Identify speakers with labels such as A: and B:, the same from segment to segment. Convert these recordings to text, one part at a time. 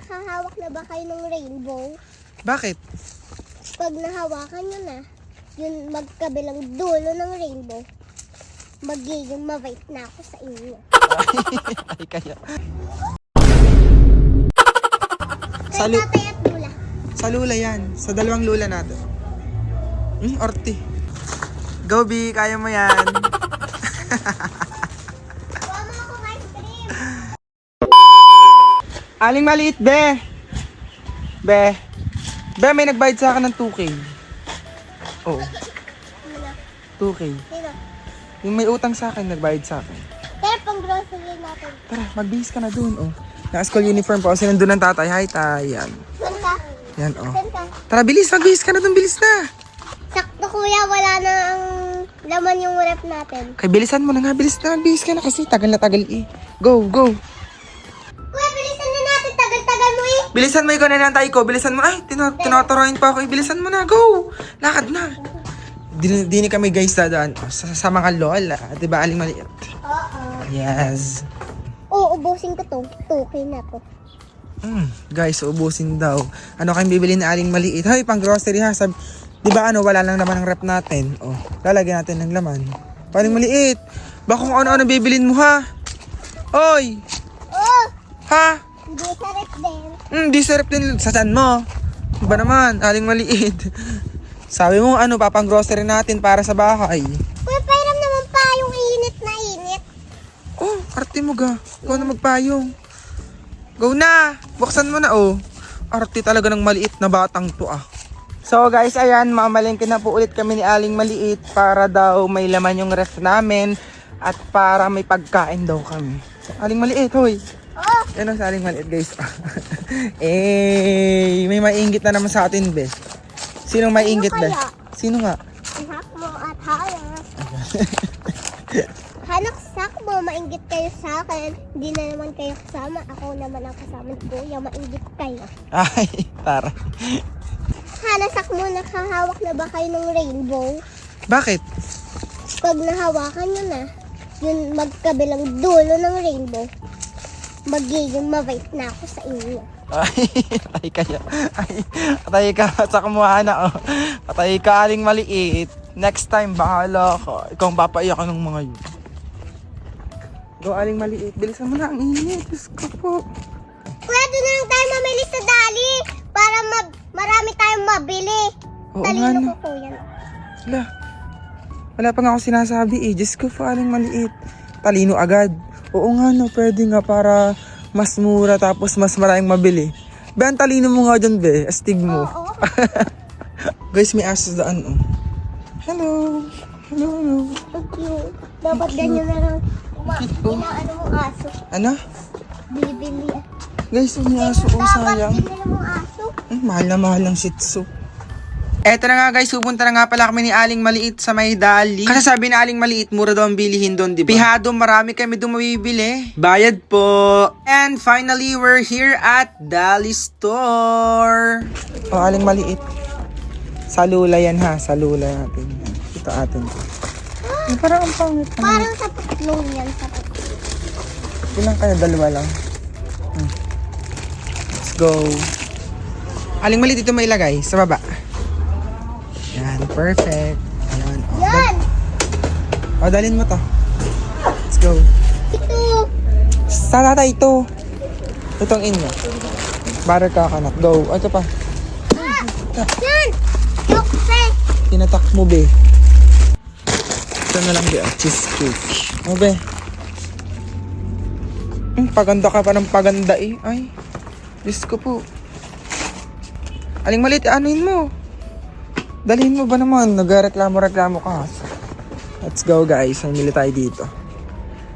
A: nakahawak na ba kayo ng rainbow?
B: Bakit?
A: Pag nahawakan nyo na, yun magkabilang dulo ng rainbow, magiging mabait na ako sa inyo.
B: Ay, kaya.
A: Kay
B: Sa lu-
A: tatay at lula.
B: Sa lula yan. Sa dalawang lula natin. Hmm, orti. Go, B. Kaya mo yan.
A: Kuha mo ako ice cream.
B: Aling maliit, be. Be. Be, may nagbayad sa akin ng 2K. Oo,
A: Ano na?
B: 2K.
A: Sino?
B: Yung may utang sa akin, nagbayad sa akin.
A: Kaya pang grocery natin.
B: Tara, magbihis ka na dun, oh. Naka-school uniform pa. O, sinundo ng tatay. Hi, tay. Yan.
A: Saan ka?
B: Yan, oh.
A: Saan ka?
B: Tara, bilis. Magbihis ka na dun. Bilis na.
A: Sakto kuya, wala na ang laman yung rep natin.
B: Kay bilisan mo na nga. Bilis na. Magbihis ka na kasi. Tagal na tagal, eh. Go, go.
A: Bilisan mo
B: na lang tayo ko. Bilisan mo. Ay, tina- tinatarahin pa ako. eh. Bilisan mo na. Go. Lakad na. Dini, dini kami guys dadaan oh, sa, sa mga lola. Diba, aling maliit?
A: Oo.
B: Yes.
A: Oo, ubusin ko to. Tukay na to.
B: Mm, guys, ubusin daw. Ano kayong bibili na aling maliit? Hoy, pang grocery ha. Sab di ba ano, wala lang naman ang rep natin. Oh, lalagyan natin ng laman. Paling maliit. Baka kung ano-ano bibilin mo ha. Oy!
A: Oh,
B: Ha?
A: Hindi sa rep din.
B: Hmm, di sarap din sa tiyan mo. Ba naman, aling maliit. Sabi mo, ano, papang grocery natin para sa bahay.
A: Kuya, pairam naman pa yung init na init.
B: Oh, arte mo ga. Ikaw na magpayong. Go na! Buksan mo na, oh. Arte talaga ng maliit na batang to, ah. So guys, ayan, mamalengke na po ulit kami ni Aling Maliit para daw may laman yung ref namin at para may pagkain daw kami. Aling Maliit, hoy. Yan ang sa Aling Maliit, guys. eh, may maingit na naman sa atin, be. Sinong maingit, be?
A: kaya?
B: Sino nga?
A: anak mo at hanak. Hanak sak mo, mainggit kayo sa akin. Hindi na naman kayo kasama. Ako naman ang kasama ni Kuya, mainggit kayo.
B: Ay, tara.
A: Hanasak mo, nakahawak na ba kayo ng rainbow?
B: Bakit?
A: Pag nahawakan nyo na, yun magkabilang dulo ng rainbow, magiging mabait na ako sa inyo.
B: Ay, patay kaya. Ay, patay ka sa kamuha na, oh. Patay ka, aling maliit. Next time, bahala ka. Ikaw ang papaiyak ng mga yun. Go, aling maliit. Bilisan mo na ang init. Diyos ko po.
A: Kuya, doon na lang tayo mamili sa dali para ma- marami tayong mabili.
B: Oo nga
A: Talino
B: no.
A: ko, kuya.
B: Wala. Wala pa nga ako sinasabi eh. Diyos ko po, aling maliit. Talino agad. Oo nga no, pwede nga para mas mura tapos mas maraming mabili. Be, ang talino mo nga dyan, be. Astig mo.
A: Oo.
B: Guys, may aso sa daan, oh. Hello. Hello, hello.
A: Ang cute. Dapat ganyan na lang. Uma,
B: Cute, oh.
A: inaano mong aso.
B: Ano?
A: Bibili.
B: Guys, may aso, oh,
A: Dapat
B: sayang.
A: binili mong aso.
B: Mm, mahal na mahal ng shih tzu. Eto na nga guys, pupunta na nga pala kami ni Aling Maliit sa may Dali. Kasi sabi na Aling Maliit, mura daw ang bilihin doon, di ba? Pihado, marami kami doon mabibili. Bayad po. And finally, we're here at Dali Store. Oh, Aling Maliit. Sa lula yan ha, sa lula natin. Ito atin. Ay, parang ang pangit.
A: Parang sa putlong yan. Sa.
B: Ilang kayo? Dalawa lang. Hmm. Let's go. Aling maliit ito may ilagay sa baba. Yan, perfect. Ayan, oh.
A: Yan!
B: Dal- oh, dalhin mo to. Let's go.
A: Ito!
B: Sa tata ito. Itong inyo. Butter coconut. Go. Ito pa.
A: Yan! Chocolate!
B: Tinatak mo, be. Ito na lang, be. ah, cheesecake. Oh, be. Hmm, paganda ka pa ng paganda eh. Ay. Diyos ko po. Aling maliit, anuin mo. Dalhin mo ba naman? Nagreklamo-reklamo ka. Let's go guys. Mamili tayo dito.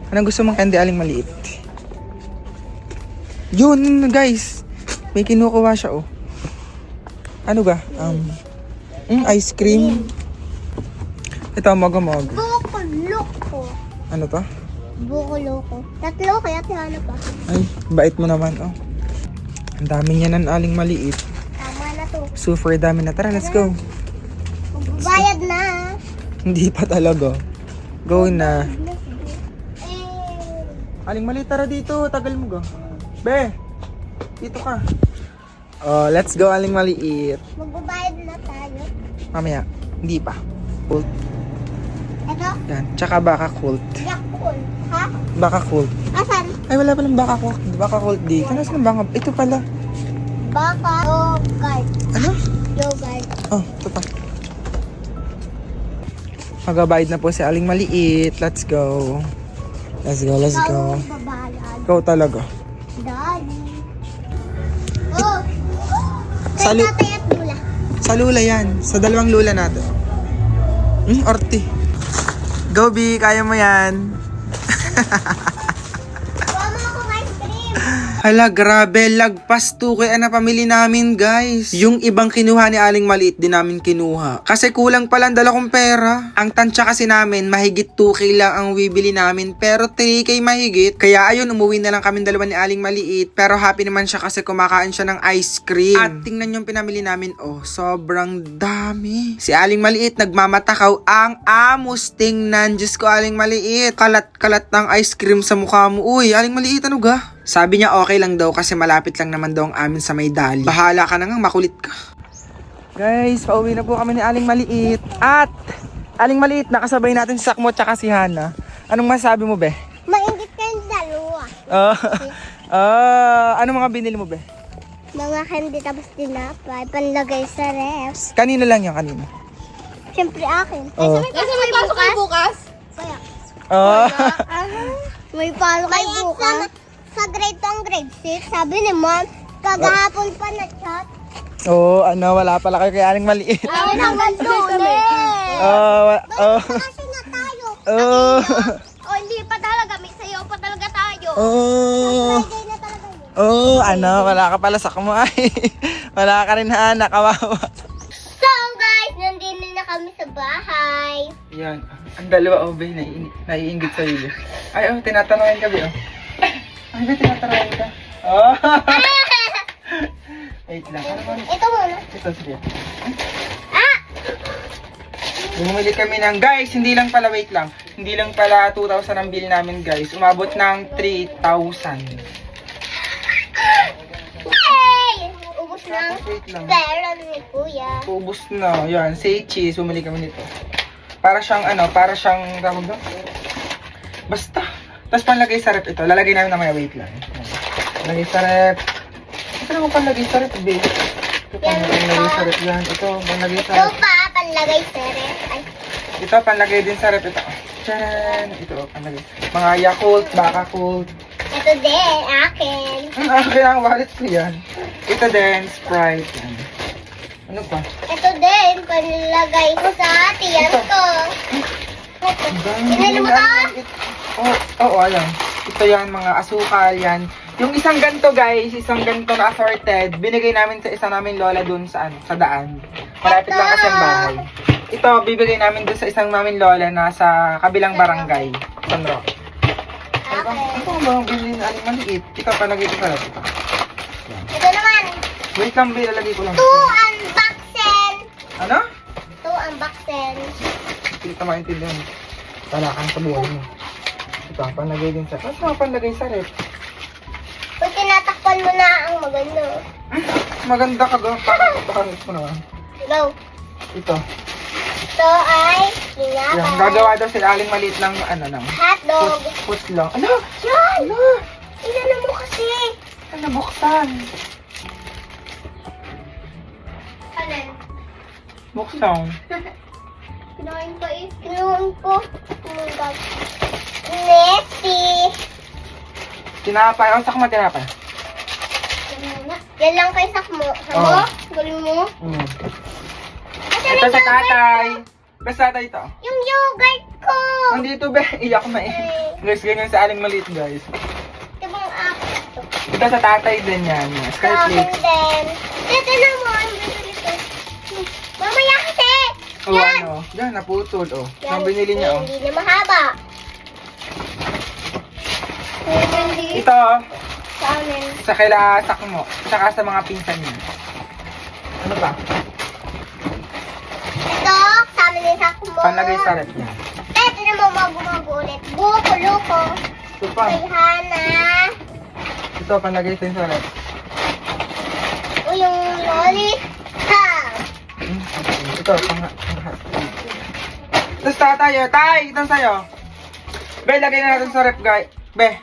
B: Anong gusto mong candy aling maliit? Yun guys. May kinukuha siya oh. Ano ga? Um, mm, ice cream. Ito, mogo-mogo.
A: Buko loko.
B: Ano to?
A: Buko loko. Tatlo kaya tihana pa.
B: Ay, bait mo naman oh. Ang dami niya ng aling maliit.
A: Tama na to.
B: Super dami na. Tara, let's go.
A: Bayad na.
B: Hindi pa talaga. Go na.
A: Eh,
B: Aling maliit, tara dito. Tagal mo ga. Be! Dito ka. Oh, let's go, aling maliit.
A: Magbabayad na tayo.
B: Mamaya. Hindi pa. Kult.
A: Ito,
B: Yan. Tsaka baka kult.
A: Yakul. Ha?
B: Baka kult.
A: Asan?
B: Ay, wala palang baka kult. Baka kult di. Ano saan baka? Ito pala.
A: Baka. Yogurt.
B: Ano?
A: Yogurt.
B: Oh, ito pa. Magabayad na po si Aling Maliit. Let's go. Let's go, let's go. Ikaw talaga.
A: Daddy. Oh! Tatay at lula.
B: Sa lula yan. Sa dalawang lula natin. Hmm, orti. Go, B. Kaya mo yan.
A: Kuha mo ako ng ice cream.
B: Hala, grabe. Lagpas 2K ang napamili namin, guys. Yung ibang kinuha ni Aling Maliit, din namin kinuha. Kasi kulang pala ang dala kong pera. Ang tansya kasi namin, mahigit 2K lang ang bibili namin. Pero 3K mahigit. Kaya ayun, umuwi na lang kami dalawa ni Aling Maliit. Pero happy naman siya kasi kumakain siya ng ice cream. At tingnan yung pinamili namin, oh, sobrang dami. Si Aling Maliit, nagmamatakaw ang amos. Tingnan, Diyos ko, Aling Maliit. Kalat-kalat ng ice cream sa mukha mo. Uy, Aling Maliit, ano ga? Sabi niya okay lang daw kasi malapit lang naman daw ang amin sa may dali. Bahala ka na nga, makulit ka. Guys, pauwi na po kami ni Aling Maliit. At, Aling Maliit, nakasabay natin si Sakmo at si Hana. Anong masabi mo, be?
A: Maingit kayong dalawa.
B: Ah, ah, ano mga binili mo, be?
A: Mga candy tapos tinapay, panlagay sa refs.
B: Kanino lang yan, kanino?
A: Siyempre akin.
B: Oh.
A: Kasi may pasok kayo bukas? Kaya.
B: Ah,
A: May pasok kayo bukas? Sa grade 2 ang grade 6, sabi ni mom, kagahapon pa na chat.
B: Oo, ano, wala pala kayo kay Aling Maliit.
A: Ay, duli.
B: Oh, wa- oh,
A: Kasi na tayo.
B: oh,
A: O, hindi pa talaga. May sayo pa talaga tayo.
B: oh,
A: talaga yun.
B: oh, ano, wala ka pala sa kumay. wala ka rin, Hana, kawawa.
A: So, guys, nandito na kami sa bahay.
B: Yan. Ang dalawa, oh, nai- naiingit sa iyo. Ay, oh, tinatanungin ka, be, oh. Ay, be, tinatanungin ka. Oh. Wait lang. Ano ba?
A: Ito muna.
B: Ito, sige.
A: Ah!
B: Bumili kami ng, guys, hindi lang pala, wait lang. Hindi lang pala 2,000 ang bill namin, guys. Umabot ng 3,000.
A: Yay! Ubus na
B: Wait lang.
A: pera ni Kuya.
B: Ubus na. Yan, say cheese. Bumili kami nito. Para siyang, ano, para siyang, tawag doon? Basta. Tapos panlagay sa rep ito. Lalagay namin na may wait lang. Lagay sa rep. Ito naman panlagay sa rep, babe. Ito panlagay sa rep yan. Ito, panlagay sa
A: Ito
B: rep.
A: pa, panlagay sa ref. Ay,
B: Ito, panlagay din sa rep ito. Charan! Ito, panlagay. Mga Yakult, Baka Kult.
A: ito din, akin.
B: Ang akin ang wallet ko yan. Ito din, Sprite. Yan. Ano pa?
A: Ito din, panlagay sa tiyan ko. Ito. Pinili mo
B: Oo, oo, alam. Ito yan, mga asukal yan. Yung isang ganto guys, isang ganto na assorted, binigay namin sa isa namin lola dun sa ano, sa daan. Malapit lang kasi ang bahay. Ito, bibigay namin dun sa isang namin lola na sa kabilang barangay. San Roque. Ano ba?
A: Akin.
B: Ito ba ang na aling maliit? Ito, palagay ko pala. Ito.
A: Ito naman,
B: Wait lang, Bill, lalagay ko lang.
A: two unboxen.
B: Ano?
A: Two unboxen.
B: Hindi ka maintindihan. Wala kang sa buhay mo. Ito, panlagay din sa... Ano mga panlagay sa rep?
A: Kung tinatakpan mo na ang maganda.
B: Maganda ka. Parang pakamit mo naman.
A: Go.
B: Ito.
A: Ito ay
B: Yan.
A: tinapay.
B: Gagawa daw sila aling maliit ng ano ng
A: Hotdog.
B: put, put lang. Ano?
A: Yan!
B: Ano?
A: Inano mo kasi.
B: Ano buksan?
A: Kanan.
B: Buksan.
A: Kinain ko eh. Kinain ko. Tumugag. Nesty.
B: Tinapay. Oh, sakma tinapay.
A: Yan lang kay Sakmo. Samo?
B: Oh.
A: Galing mo?
B: Mm.
A: Ito
B: sa tatay. Basta tatay ito.
A: Yung yogurt ko.
B: Nandito be. Iyak na eh. Guys, ganyan sa aling maliit guys.
A: Ito bang akin.
B: Ito sa tatay din yan.
A: Sa
B: Sky
A: akin din. Ito na mo. Ang. Mamaya kasi.
B: Oh,
A: Yan.
B: ano? Yan, naputol. Oh.
A: Yan.
B: Ang binili niya oh.
A: Hindi na mahaba.
B: Ito.
A: Sa amin.
B: Sa kaila sakmo. Tsaka sa mga pinsan niya. Ano ba?
A: Ito, sa amin ni Sakmo.
B: Panlagay sa rep niya.
A: Ito na mo magumago ulit. Buko, luko.
B: Ito pa.
A: Kay Hana.
B: Ito, panlagay sa sa rep.
A: yung lollipop.
B: Hmm, Ito, pang pang Tapos ta tayo, tay, ito sa'yo. Be, lagay na natin sa rep, guy. Be,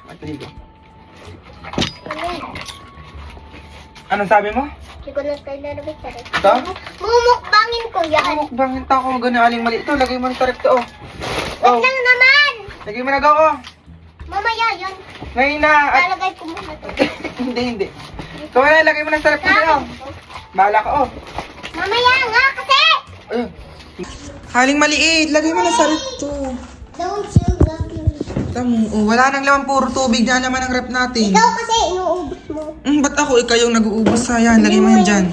B: Anong sabi mo?
A: Hindi ko na tayo lalabas sa rep.
B: Ito?
A: Mumukbangin ko yan.
B: Mukbangin ta ako, ganun aling mali. Ito, lagay mo na sa rep to, oh. Oh,
A: Wait lang naman!
B: lagay mo na go, oh.
A: Mamaya yun.
B: Ngayon na. At,
A: Lalagay ko muna to.
B: hindi, hindi. Ito na, lagay mo na sa rep to, oh. Bahala ka, oh.
A: Mamaya nga kasi!
B: Ayun. Haling maliit, lagay mo na sa rep to.
A: Don't you love me?
B: Tamo, oh, wala nang laman, puro tubig na laman ng rep natin.
A: Ikaw kasi
B: Hmm, ba't ako? Ikaw yung nag-uubos sa yan. Lagay mo yan dyan.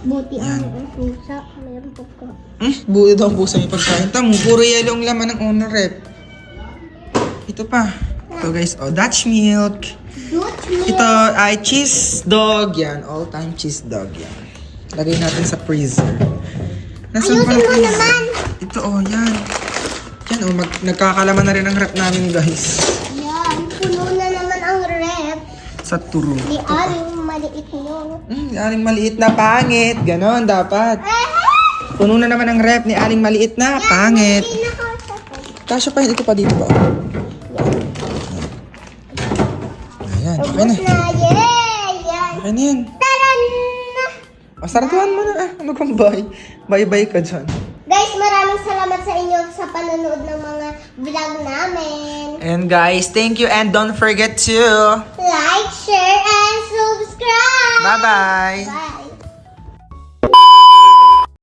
A: Buti ang ang pusa. Mayroon pa ko.
B: Hmm, buo daw ang pusa yung pagkain. Tamo, puro yellow ang laman ng unang rep. Ito pa. Ito guys, oh, Dutch milk.
A: Dutch milk.
B: Ito ay cheese dog. Yan, all time cheese dog. Yan. Lagay natin sa freezer. Nasaan pa
A: Ayusin mo
B: freezer?
A: naman.
B: Ito, oh, yan. Yan, oh, mag, nagkakalaman na rin ang rep namin, guys.
A: Yan. Puno na naman ang rep.
B: Sa turo.
A: Ni Aling maliit mo.
B: Hmm, aling maliit na pangit. Ganon, dapat. Puno na naman ang rep ni aling maliit na pangit. Kasya pa yun, ito pa dito ba? Ayan, okay na. Okay na yan.
A: Taran na!
B: Mo na. Ah, ano kang bye? Bye-bye ka dyan.
A: Guys, maraming salamat sa inyo sa panonood ng mga vlog namin.
B: And guys, thank you and don't forget to...
A: Like, share, and subscribe!
B: Bye-bye!
A: Bye!